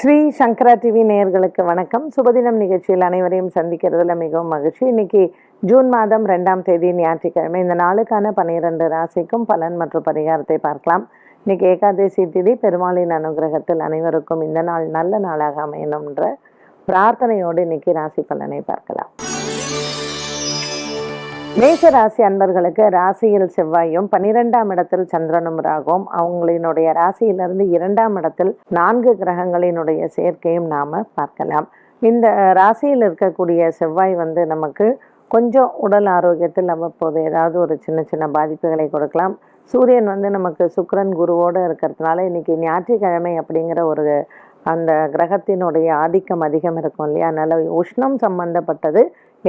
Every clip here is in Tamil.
ஸ்ரீ சங்கரா டிவி நேயர்களுக்கு வணக்கம். சுபதினம் நிகழ்ச்சியில் அனைவரையும் சந்திக்கிறதுல மிகவும் மகிழ்ச்சி. இன்னைக்கு ஜூன் மாதம் ரெண்டாம் தேதி ஞாயிற்றுக்கிழமை. இந்த நாளுக்கான பன்னிரண்டு ராசிக்கும் பலன் மற்றும் பரிகாரத்தை பார்க்கலாம். இன்னைக்கு ஏகாதசி திதி. பெருமாளின் அனுகிரகத்தில் அனைவருக்கும் இந்த நாள் நல்ல நாளாக அமையணும்ன்ற பிரார்த்தனையோடு இன்னைக்கு ராசி பலனை பார்க்கலாம். மேஷ ராசி அன்பர்களுக்கு ராசியில் செவ்வாயும் பன்னிரெண்டாம் இடத்தில் சந்திரனும் ராகும். அவங்களினுடைய ராசியிலிருந்து இரண்டாம் இடத்தில் நான்கு கிரகங்களினுடைய சேர்க்கையும் நாம பார்க்கலாம். இந்த ராசியில் இருக்கக்கூடிய செவ்வாய் வந்து நமக்கு கொஞ்சம் உடல் ஆரோக்கியத்தில் அவ்வப்போது ஏதாவது ஒரு சின்ன சின்ன பாதிப்புகளை கொடுக்கலாம். சூரியன் வந்து நமக்கு சுக்கிரன் குருவோடு இருக்கிறதுனால இன்னைக்கு ஞாயிற்றுக்கிழமை அப்படிங்கிற ஒரு அந்த கிரகத்தினுடைய ஆதிக்கம் அதிகம் இருக்கும் இல்லையா? அதனால் உஷ்ணம் சம்பந்தப்பட்டது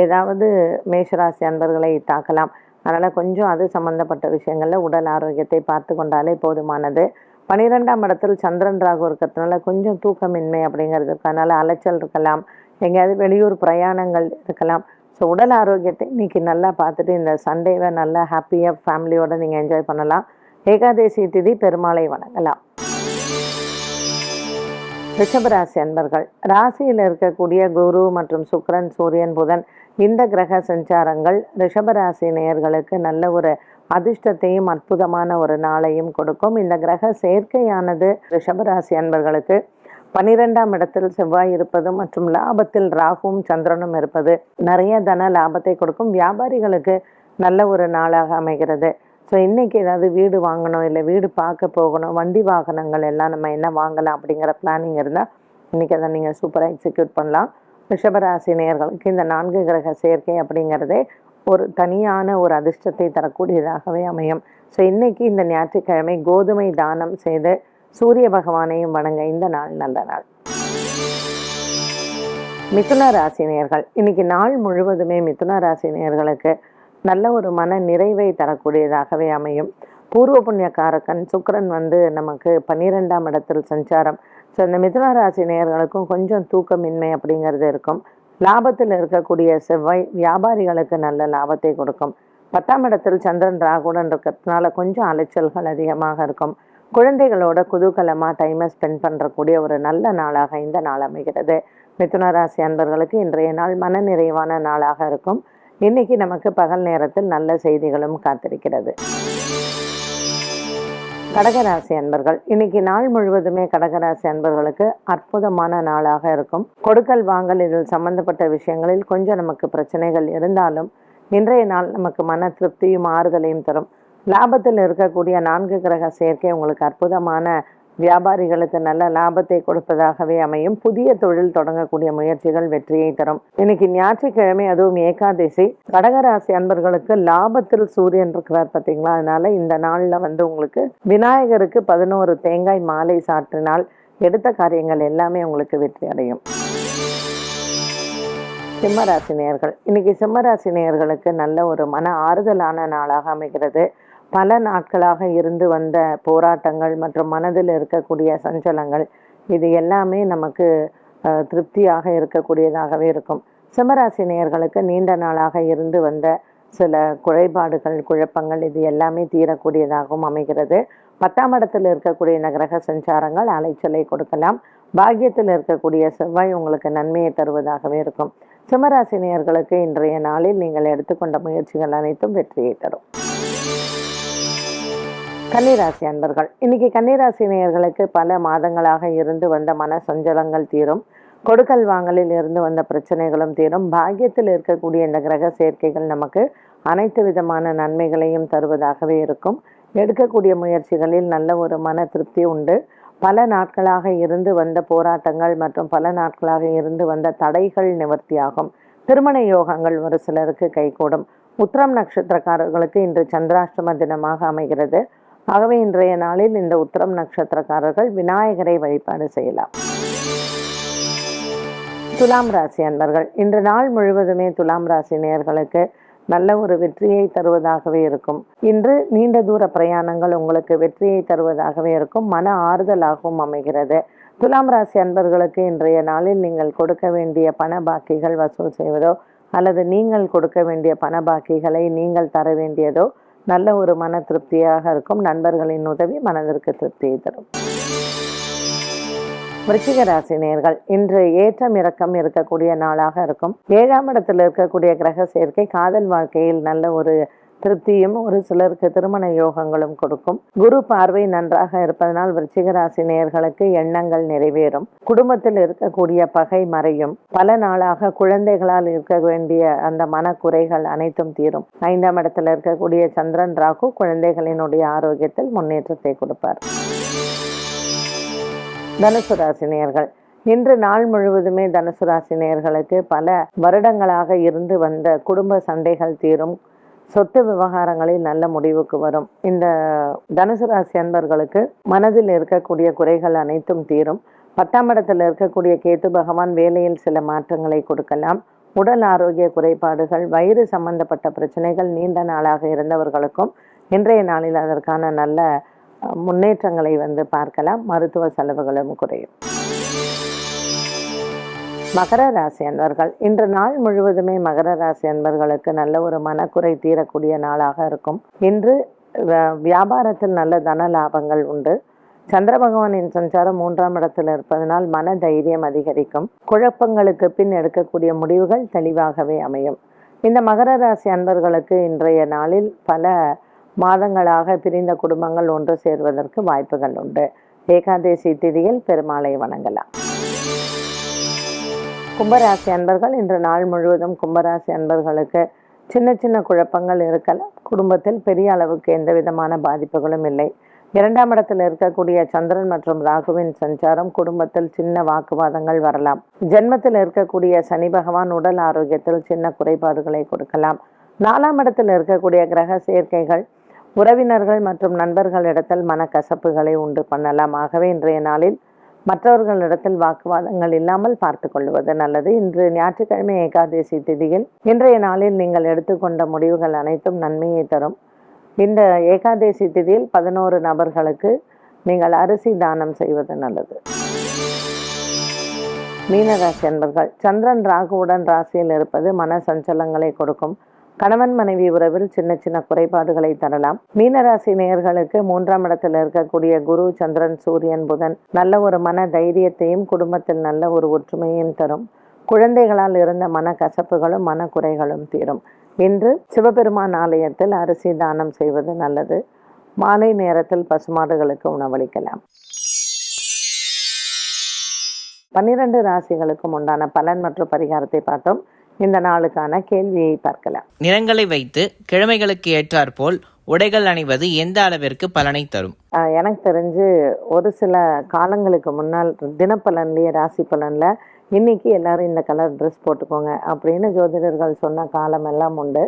ஏதாவது மேஷராசி அன்பர்களை தாக்கலாம். அதனால் கொஞ்சம் அது சம்மந்தப்பட்ட விஷயங்களில் உடல் ஆரோக்கியத்தை பார்த்து கொண்டாலே போதுமானது. பனிரெண்டாம் இடத்தில் சந்திரன் ராகு இருக்கிறதுனால கொஞ்சம் தூக்கமின்மை அப்படிங்கிறது இருக்கு. அதனால் அலைச்சல் இருக்கலாம். எங்கேயாவது வெளியூர் பிரயாணங்கள் இருக்கலாம். ஸோ உடல் ஆரோக்கியத்தை இன்னைக்கு நல்லா பார்த்துட்டு இந்த சண்டேவை நல்லா ஹாப்பியாக ஃபேமிலியோடு நீங்கள் என்ஜாய் பண்ணலாம். ஏகாதசி திதி பெருமாளை வணங்கலாம். ரிஷபராசி அன்பர்கள் ராசியில் இருக்கக்கூடிய குரு மற்றும் சுக்ரன் சூரியன் புதன் இந்த கிரக சஞ்சாரங்கள் ரிஷபராசி நேயர்களுக்கு நல்ல ஒரு அதிர்ஷ்டத்தையும் அற்புதமான ஒரு நாளையும் கொடுக்கும். இந்த கிரக சேர்க்கையானது ரிஷபராசி அன்பர்களுக்கு பனிரெண்டாம் இடத்தில் செவ்வாய் இருப்பது மற்றும் லாபத்தில் ராகுவும் சந்திரனும் இருப்பது நிறைய தன லாபத்தை கொடுக்கும். வியாபாரிகளுக்கு நல்ல ஒரு நாளாக அமைகிறது. ஸோ இன்றைக்கி ஏதாவது வீடு வாங்கணும் இல்லை வீடு பார்க்க போகணும் வண்டி வாகனங்கள் எல்லாம் நம்ம என்ன வாங்கலாம் அப்படிங்கிற பிளானிங் இருந்தால் இன்றைக்கி அதை நீங்கள் சூப்பராக எக்ஸிக்யூட் பண்ணலாம். ரிஷபராசி நேர்களுக்கு இந்த நான்கு கிரக சேர்க்கை அப்படிங்கிறதே ஒரு தனியான ஒரு அதிர்ஷ்டத்தை தரக்கூடியதாகவே அமையும். ஸோ இன்றைக்கி இந்த ஞாயிற்றுக்கிழமை கோதுமை தானம் செய்து சூரிய பகவானையும் வணங்க இந்த நாள் நல்ல நாள். மிதுன ராசி இன்றைக்கி இன்னைக்கு நாள் முழுவதுமே மிதுன ராசினியர்களுக்கு நல்ல ஒரு மன நிறைவை தரக்கூடியதாகவே அமையும். பூர்வ புண்ணியக்காரக்கன் சுக்கரன் வந்து நமக்கு பன்னிரெண்டாம் இடத்தில் சஞ்சாரம். ஸோ இந்த மிதுன ராசி நேர்களுக்கும் கொஞ்சம் தூக்கமின்மை அப்படிங்கிறது இருக்கும். லாபத்தில் இருக்கக்கூடிய செவ்வாய் வியாபாரிகளுக்கு நல்ல லாபத்தை கொடுக்கும். பத்தாம் இடத்தில் சந்திரன் ராகுடன் இருக்கிறதுனால கொஞ்சம் அலைச்சல்கள் அதிகமாக இருக்கும். குழந்தைகளோட குதூகலமாக டைமை ஸ்பெண்ட் பண்ணுறக்கூடிய ஒரு நல்ல நாளாக இந்த நாள் அமைகிறது. மிதுன ராசி அன்பர்களுக்கு இன்றைய நாள் மன நிறைவான நாளாக இருக்கும். இன்னைக்கு நமக்கு பகல் நேரத்தில் நல்ல செய்திகளும் காத்திருக்கிறது. கடகராசி அன்பர்கள் இன்னைக்கு நாள் முழுவதுமே கடகராசி அன்பர்களுக்கு அற்புதமான நாளாக இருக்கும். கொடுக்கல் வாங்கல் இதில் சம்பந்தப்பட்ட விஷயங்களில் கொஞ்சம் நமக்கு பிரச்சனைகள் இருந்தாலும் இன்றைய நாள் நமக்கு மன திருப்தியும் ஆறுதலையும் தரும். லாபத்தில் இருக்கக்கூடிய நான்கு கிரக சேர்க்கை உங்களுக்கு அற்புதமான வியாபாரிகளுக்கு நல்ல லாபத்தை கொடுப்பதாகவே அமையும். புதிய தொழில் தொடங்கக்கூடிய முயற்சிகள் வெற்றியை தரும். இன்னைக்கு ஞாயிற்றுக்கிழமை அதுவும் ஏகாதசி. கடகராசி அன்பர்களுக்கு லாபத்தில் சூரியன் இருக்கிறார் பார்த்தீங்களா? அதனால இந்த நாளில் வந்து உங்களுக்கு விநாயகருக்கு பதினோரு தேங்காய் மாலை சாற்றினால் எடுத்த காரியங்கள் எல்லாமே உங்களுக்கு வெற்றி அடையும். சிம்மராசி நேர்கள் இன்னைக்கு சிம்மராசி நேர்களுக்கு நல்ல ஒரு மன ஆறுதலான நாளாக அமைகிறது. பல நாட்களாக இருந்து வந்த போராட்டங்கள் மற்றும் மனதில் இருக்கக்கூடிய சஞ்சலங்கள் இது எல்லாமே நமக்கு திருப்தியாக இருக்கக்கூடியதாகவே இருக்கும். சிம்மராசி நேயர்களுக்கு நீண்ட நாளாக இருந்து வந்த சில குறைபாடுகள் குழப்பங்கள் இது எல்லாமே தீரக்கூடியதாகவும் அமைகிறது. பத்தாம் இடத்தில் இருக்கக்கூடிய இந்த கிரக சஞ்சாரங்கள் அலைச்சலை கொடுக்கலாம். பாக்கியத்தில் இருக்கக்கூடிய செவ்வாய் உங்களுக்கு நன்மையை தருவதாகவே இருக்கும். சிம்மராசினியர்களுக்கு இன்றைய நாளில் நீங்கள் எடுத்துக்கொண்ட முயற்சிகள் அனைத்தும் வெற்றியை தரும். கன்னிராசி அன்பர்கள் இன்னைக்கு கன்னிராசி நேயர்களுக்கு பல மாதங்களாக இருந்து வந்த மன சஞ்சலங்கள் தீரும். கொடுக்கல் வாங்கலில் இருந்து வந்த பிரச்சனைகளும் தீரும். பாக்கியத்தில் இருக்கக்கூடிய இந்த கிரக சேர்க்கைகள் நமக்கு அனைத்து விதமான நன்மைகளையும் தருவதாகவே இருக்கும். எடுக்கக்கூடிய முயற்சிகளில் நல்ல ஒரு மன திருப்தி உண்டு. பல நாட்களாக இருந்து வந்த போராட்டங்கள் மற்றும் பல நாட்களாக இருந்து வந்த தடைகள் நிவர்த்தியாகும். திருமண யோகங்கள் ஒரு சிலருக்கு கைகூடும். உத்திரம் நட்சத்திரக்காரர்களுக்கு இன்று சந்திராஷ்டம தினமாக அமைகிறது. ஆகவே இன்றைய நாளில் இந்த உத்திரம் நட்சத்திரக்காரர்கள் விநாயகரை வழிபாடு செய்யலாம். துலாம் ராசி அன்பர்கள் இன்று நாள் முழுவதுமே துலாம் ராசி நேர்களுக்கு நல்ல ஒரு வெற்றியை தருவதாகவே இருக்கும். இன்று நீண்ட தூர பிரயாணங்கள் உங்களுக்கு வெற்றியை தருவதாகவே இருக்கும். மன ஆறுதலாகவும் அமைகிறது. துலாம் ராசி அன்பர்களுக்கு இன்றைய நாளில் நீங்கள் கொடுக்க வேண்டிய பண பாக்கிகள் வசூல் செய்வதோ அல்லது நீங்கள் கொடுக்க வேண்டிய பண பாக்கிகளை நீங்கள் தர வேண்டியதோ நல்ல ஒரு மன திருப்தியாக இருக்கும். நண்பர்களின் உதவி மனதிற்கு திருப்தியை தரும். விருச்சிக ராசி நேர்கள் இன்று ஏற்றம் இறக்கம் இருக்கக்கூடிய நாளாக இருக்கும். ஏழாம் இடத்தில் இருக்கக்கூடிய கிரக சேர்க்கை காதல் வாழ்க்கையில் நல்ல ஒரு திருப்தியும் ஒரு சிலருக்கு திருமண யோகங்களும் கொடுக்கும். குரு பார்வை நன்றாக இருப்பதனால் விருச்சிகராசி நேர்களுக்கு எண்ணங்கள் நிறைவேறும். குடும்பத்தில் இருக்கக்கூடிய பகை மறையும். பல நாளாக குழந்தைகளால் இருக்க வேண்டிய அந்த மனக்குறைகள் அனைத்தும் தீரும். ஐந்தாம் இடத்தில் இருக்கக்கூடிய சந்திரன் ராகு குழந்தைகளினுடைய ஆரோக்கியத்தில் முன்னேற்றத்தை கொடுப்பார். தனுசு ராசினியர்கள் இன்று நாள் முழுவதுமே தனுசு ராசி பல வருடங்களாக இருந்து வந்த குடும்ப சண்டைகள் தீரும். சொத்து விவகாரங்களில் நல்ல முடிவுக்கு வரும். இந்த தனுசு ராசி அன்பர்களுக்கு மனதில் இருக்கக்கூடிய குறைகள் அனைத்தும் தீரும். பத்தாம் இடத்தில் இருக்கக்கூடிய கேத்து பகவான் வேலையில் சில மாற்றங்களை கொடுக்கலாம். உடல் ஆரோக்கிய குறைபாடுகள் வயிறு சம்பந்தப்பட்ட பிரச்சனைகள் நீண்ட நாளாக இருந்தவர்களுக்கும் இன்றைய நாளில் அதற்கான நல்ல முன்னேற்றங்களை வந்து பார்க்கலாம். மருத்துவ செலவுகளும் குறையும். மகர ராசி அன்பர்கள். இன்று நாள் முழுவதுமே மகர ராசி அன்பர்களுக்கு நல்ல ஒரு மனக்குறை தீரக்கூடிய நாளாக இருக்கும். இன்று வியாபாரத்தில் நல்ல தன லாபங்கள் உண்டு. சந்திர பகவானின் சஞ்சாரம் மூன்றாம் இடத்தில் இருப்பதனால் மன தைரியம் அதிகரிக்கும். குழப்பங்களுக்கு பின் எடுக்கக்கூடிய முடிவுகள் தெளிவாகவே அமையும். இந்த மகர ராசி அன்பர்களுக்கு இன்றைய நாளில் பல மாதங்களாக பிரிந்த குடும்பங்கள் ஒன்று சேர்வதற்கு வாய்ப்புகள் உண்டு. ஏகாதேசி திதியில் பெருமாளை வணங்கலாம். கும்பராசி அன்பர்கள் இன்று நாள் முழுவதும் கும்பராசி அன்பர்களுக்கு சின்ன சின்ன குழப்பங்கள் இருக்கலாம். குடும்பத்தில் பெரிய அளவுக்கு எந்த விதமான பாதிப்புகளும் இல்லை. இரண்டாம் இடத்தில் இருக்கக்கூடிய சந்திரன் மற்றும் ராகுவின் சஞ்சாரம் குடும்பத்தில் சின்ன வாக்குவாதங்கள் வரலாம். ஜென்மத்தில் இருக்கக்கூடிய சனி பகவான் உடல் ஆரோக்கியத்தில் சின்ன குறைபாடுகளை கொடுக்கலாம். நாலாம் இடத்தில் இருக்கக்கூடிய கிரக சேர்க்கைகள் உறவினர்கள் மற்றும் நண்பர்களிடத்தில் மனக்கசப்புகளை உண்டு பண்ணலாம். ஆகவே இன்றைய நாளில் மற்றவர்களிடத்தில் வாக்குவாதங்கள் இல்லாமல் பார்த்து கொள்வது நல்லது. இன்று ஞாயிற்றுக்கிழமை ஏகாதசி திதியில் இன்றைய நாளில் நீங்கள் எடுத்துக்கொண்ட முடிவுகள் அனைத்தும் நன்மையை தரும். இந்த ஏகாதசி திதியில் பதினோரு நபர்களுக்கு நீங்கள் அரிசி தானம் செய்வது நல்லது. மீனராசி அன்பர்கள் சந்திரன் ராகுவுடன் ராசியில் இருப்பது மன சஞ்சலங்களை கொடுக்கும். கணவன் மனைவி உறவில் சின்ன சின்ன குறைபாடுகளை தரலாம். மீனராசி நேயர்களுக்கு மூன்றாம் இடத்தில் இருக்கக்கூடிய குரு சந்திரன் சூரியன் புதன் நல்ல ஒரு மன தைரியத்தையும் குடும்பத்தில் நல்ல ஒரு ஒற்றுமையும் தரும். குழந்தைகளால் இருந்த மன கசப்புகளும் மன குறைகளும் தீரும். இன்று சிவபெருமான் ஆலயத்தில் அரிசி தானம் செய்வது நல்லது. மாலை நேரத்தில் பசுமாடுகளுக்கு உணவளிக்கலாம். பன்னிரண்டு ராசிகளுக்கும் உண்டான பலன் மற்றும் பரிகாரத்தை பார்த்தோம். இந்த நாளுக்கான கேள்வியை பார்க்கலாம். நிறங்களை வைத்து கிழமைகளுக்கு ஏற்றாற்போல் உடைகள் அணிவது எந்த அளவிற்கு பலனை தரும்? எனக்கு தெரிஞ்சு ஒரு சில காலங்களுக்கு முன்னால் தினப்பலன்லேயே ராசி பலனில் இன்னைக்கு எல்லாரும் இந்த கலர் ட்ரெஸ் போட்டுக்கோங்க அப்படின்னு ஜோதிடர்கள் சொன்ன காலம் எல்லாம் உண்டு.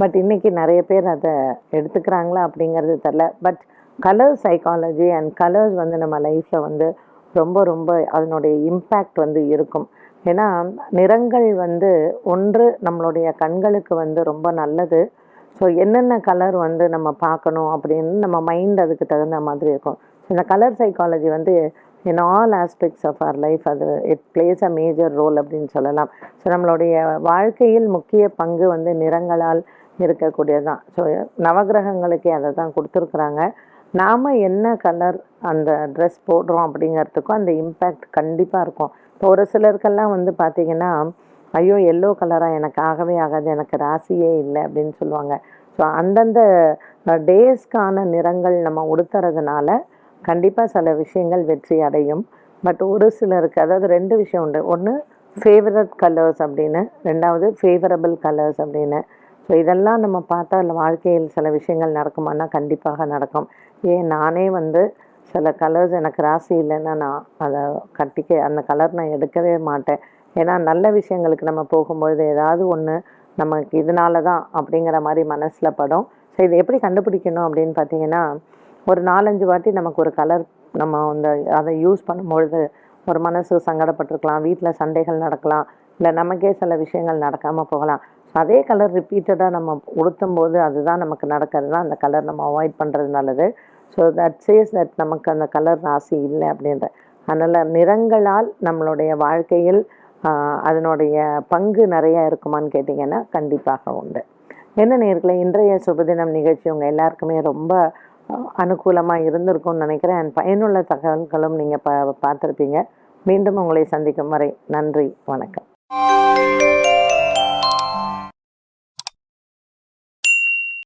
பட் இன்னைக்கு நிறைய பேர் அதை எடுத்துக்கிறாங்களா அப்படிங்கிறது தெரில but colour psychology and colours வந்து நம்ம லைஃப்பில் வந்து ரொம்ப ரொம்ப அதனுடைய இம்பேக்ட் வந்து இருக்கும். ஏன்னா நிறங்கள் வந்து ஒன்று நம்மளுடைய கண்களுக்கு வந்து ரொம்ப நல்லது. ஸோ என்னென்ன கலர் வந்து நம்ம பார்க்கணும் அப்படின்னு நம்ம மைண்ட் அதுக்கு தகுந்த மாதிரி இருக்கும். இந்த கலர் சைக்காலஜி வந்து in all aspects of our life அது it plays a major role அப்படின்னு சொல்லலாம். ஸோ நம்மளுடைய வாழ்க்கையில் முக்கிய பங்கு வந்து நிறங்களால் இருக்கக்கூடியதுதான். ஸோ நவகிரகங்களுக்கே அதை தான் கொடுத்துருக்குறாங்க. நாம் என்ன கலர் அந்த ட்ரெஸ் போடுறோம் அப்படிங்கிறதுக்கும் அந்த இம்பேக்ட் கண்டிப்பாக இருக்கும். ஒரு சிலருக்கெல்லாம் வந்து பார்த்திங்கன்னா ஐயோ எல்லோ கலராக எனக்கு ஆகவே ஆகாது எனக்கு ராசியே இல்லை அப்படின்னு சொல்லுவாங்க. ஸோ அந்தந்த டேஸ்க்கான நிறங்கள் நம்ம உடுத்துறதுனால கண்டிப்பாக சில விஷயங்கள் வெற்றி அடையும். பட் ஒரு சிலருக்கு அதாவது ரெண்டு விஷயம் உண்டு. ஒன்று ஃபேவரட் கலர்ஸ் அப்படின்னு ரெண்டாவது ஃபேவரபிள் கலர்ஸ் அப்படின்னு. ஸோ இதெல்லாம் நம்ம பார்த்தா வாழ்க்கையில் சில விஷயங்கள் நடக்குமானா கண்டிப்பாக நடக்கும். ஏன்? நானே வந்து சில கலர்ஸ் எனக்கு ராசி இல்லைன்னா நான் அதை கட்டிக்க அந்த கலர் நான் எடுக்கவே மாட்டேன். ஏன்னா நல்ல விஷயங்களுக்கு நம்ம போகும்பொழுது ஏதாவது ஒன்று நமக்கு இதனால தான் அப்படிங்கிற மாதிரி மனசில் படும். ஸோ இதை எப்படி கண்டுபிடிக்கணும் அப்படின்னு பார்த்தீங்கன்னா ஒரு நாலஞ்சு வாட்டி நமக்கு ஒரு கலர் நம்ம அந்த அதை யூஸ் பண்ணும்பொழுது ஒரு மனசு சங்கடப்பட்டிருக்கலாம் வீட்டில் சண்டைகள் நடக்கலாம் இல்லை நமக்கே சில விஷயங்கள் நடக்காமல் போகலாம். ஸோ அதே கலர் ரிப்பீட்டடாக நம்ம உடுத்தும் போது அதுதான் நமக்கு நடக்கிறது தான் அந்த கலர் நம்ம அவாய்ட் பண்ணுறது நல்லது. ஸோ தட் சேஸ் தட் நமக்கு அந்த கலர் ராசி இல்லை அப்படின்ற. அதனால் நிறங்களால் நம்மளுடைய வாழ்க்கையில் அதனுடைய பங்கு நிறையா இருக்குமான்னு கேட்டிங்கன்னா கண்டிப்பாக உண்டு. என்ன நேர்களை இன்றைய சுபதினம் நிகழ்ச்சி உங்கள் எல்லாருக்குமே ரொம்ப அனுகூலமாக இருந்திருக்கும்னு நினைக்கிறேன். அண்ட் பயனுள்ள தகவல்களும் நீங்கள் பா பார்த்துருப்பீங்க. மீண்டும் உங்களை சந்திக்கும் வரை நன்றி வணக்கம்.